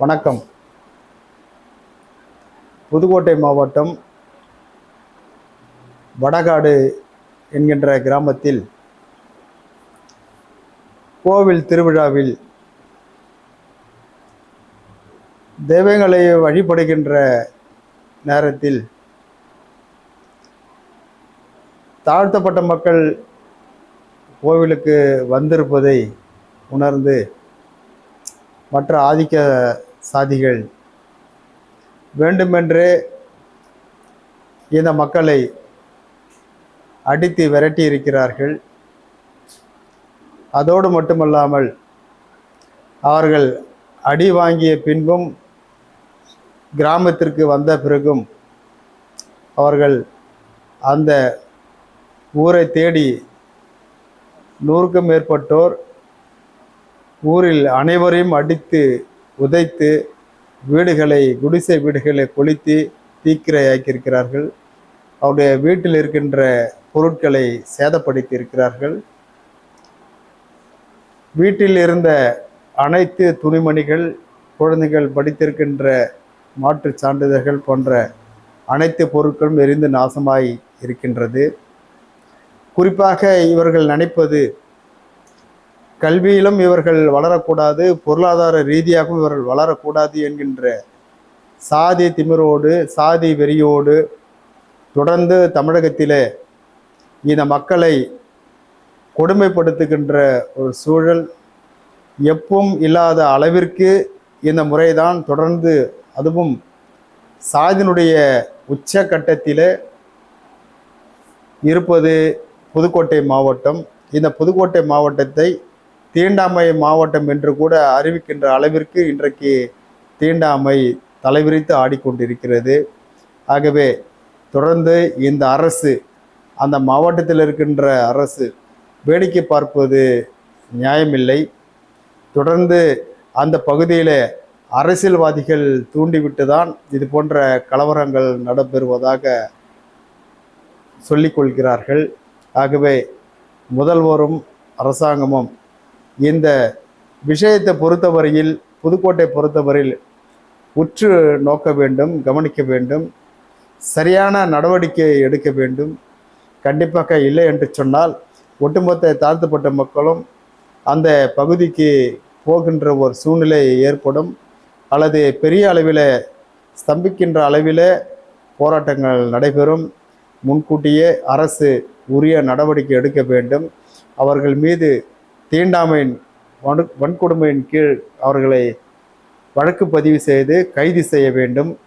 வணக்கம். புதுக்கோட்டை மாவட்டம் வடகாடு என்கின்ற கிராமத்தில் கோவில் திருவிழாவில் தெய்வங்களை வழிபடுகின்ற நேரத்தில் தாழ்த்தப்பட்ட மக்கள் கோவிலுக்கு வந்திருப்பதை உணர்ந்து மற்ற ஆதிக்க சாதிகள். வேண்டுமென்றே இந்த மக்களை அடித்து விரட்டி இருக்கிறார்கள் அதோடு மட்டுமல்லாமல் அவர்கள் அடி வாங்கிய பின்பும் கிராமத்திற்கு வந்த பிறகும் அவர்கள் அந்த ஊரை தேடி நூறுக்கும் மேற்பட்டோர் ஊரில் அனைவரையும் அடித்து உதைத்து வீடுகளை குடிசை வீடுகளை கொளுத்தி தீக்கிரையாக்கியிருக்கிறார்கள். அவருடைய வீட்டில் இருக்கின்ற பொருட்களை சேதப்படுத்தி இருக்கிறார்கள் வீட்டில் இருந்த அனைத்து துணிமணிகள் குழந்தைகள் படித்திருக்கின்ற மாற்றுச் சான்றிதழ்கள் போன்ற அனைத்து பொருட்களும் எரிந்து நாசமாய் இருக்கின்றது. குறிப்பாக இவர்கள் நினைப்பது கல்வியிலும் இவர்கள் வளரக்கூடாது பொருளாதார ரீதியாகவும் இவர்கள் வளரக்கூடாது என்கின்ற சாதி திமிரோடு சாதி வெறியோடு தொடர்ந்து தமிழகத்திலே இந்த மக்களை கொடுமைப்படுத்துகின்ற ஒரு சூழல் எப்பவும் இல்லாத அளவிற்கு இந்த முறைதான் தொடர்ந்து அதுவும் சாதியினுடைய உச்சக்கட்டத்தில் இருப்பது புதுக்கோட்டை மாவட்டம். இந்த புதுக்கோட்டை மாவட்டத்தை தீண்டாமை மாவட்டம் என்று கூட அறிவிக்கின்ற அளவிற்கு இன்றைக்கு தீண்டாமை தலைவிரித்து ஆடிக்கொண்டிருக்கிறது. ஆகவே தொடர்ந்து இந்த அரசு அந்த மாவட்டத்தில் இருக்கின்ற அரசு வேடிக்கை பார்ப்பது நியாயமில்லை. தொடர்ந்து அந்த பகுதியில் அரசியல்வாதிகள் தூண்டிவிட்டு தான் இது போன்ற கலவரங்கள் நடைபெறுவதாக சொல்லிக்கொள்கிறார்கள் ஆகவே முதல்வரும் அரசாங்கமும் இந்த விஷயத்தை பொறுத்தவரையில் புதுக்கோட்டை பொறுத்தவரையில் உற்று நோக்க வேண்டும் கவனிக்க வேண்டும் சரியான நடவடிக்கை எடுக்க வேண்டும். கண்டிப்பாக இல்லை என்று சொன்னால் ஒட்டுமொத்த தாழ்த்தப்பட்ட மக்களும் அந்த பகுதிக்கு போகின்ற ஒரு சூழ்நிலை ஏற்படும். அல்லது பெரிய அளவில் ஸ்தம்பிக்கின்ற அளவில் போராட்டங்கள் நடைபெறும். முன்கூட்டியே அரசு உரிய நடவடிக்கை எடுக்க வேண்டும். அவர்கள் மீது தீண்டாமையின் வனு வன்கொடுமையின் கீழ் அவர்களை வழக்கு பதிவு செய்து கைது செய்ய வேண்டும்.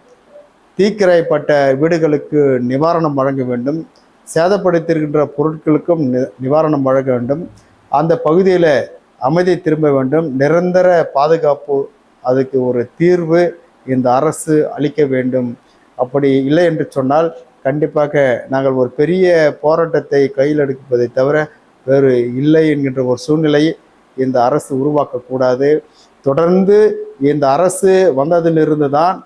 தீக்கிரைப்பட்ட வீடுகளுக்கு நிவாரணம் வழங்க வேண்டும். சேதப்படுத்தியிருக்கின்ற பொருட்களுக்கும் நி- நிவாரணம் வழங்க வேண்டும். அந்த பகுதியில் அமைதி திரும்ப வேண்டும். நிரந்தர பாதுகாப்பு அதுக்கு ஒரு தீர்வு இந்த அரசு அளிக்க வேண்டும். அப்படி இல்லை என்று சொன்னால் கண்டிப்பாக நாங்கள் ஒரு பெரிய போராட்டத்தை கையில் எடுப்பதை தவிர வேறு இல்லை என்கின்ற ஒரு சூழ்நிலையை இந்த அரசு உருவாக்கக்கூடாது. தொடர்ந்து இந்த அரசு வந்ததிலிருந்து தான்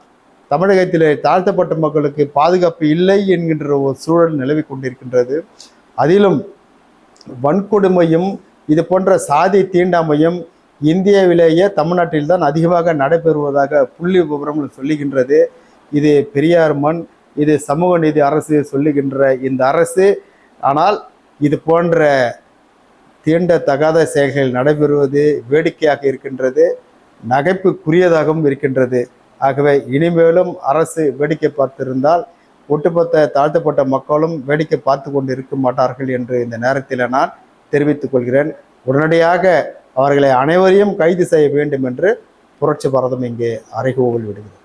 தமிழகத்திலே தாழ்த்தப்பட்ட மக்களுக்கு பாதுகாப்பு இல்லை என்கின்ற ஒரு சூழல் நிலவி கொண்டிருக்கின்றது. அதிலும் வன்கொடுமையும் இது போன்ற சாதி தீண்டாமையும் இந்தியாவிலேயே தமிழ்நாட்டில் தான் அதிகமாக நடைபெறுவதாக புள்ளி விவரங்கள் சொல்லுகின்றது. இது பெரியார் மண் இது சமூக நீதி அரசு சொல்லுகின்ற இந்த அரசு. ஆனால் இது போன்ற தீண்டத்தகாத செயல்கள் நடைபெறுவது வேடிக்கையாக இருக்கின்றது நகைப்புக்குரியதாகவும் இருக்கின்றது. ஆகவே இனிமேலும் அரசு வேடிக்கை பார்த்திருந்தால் ஒட்டுமொத்த தாழ்த்தப்பட்ட மக்களும் வேடிக்கை பார்த்து கொண்டு இருக்க மாட்டார்கள் என்று இந்த நேரத்தில் நான் தெரிவித்துக் கொள்கிறேன். உடனடியாக அவர்களை அனைவரையும் கைது செய்ய வேண்டும் என்று புரட்சி பாரதம் இங்கே அறைகூவல் விடுகிறது.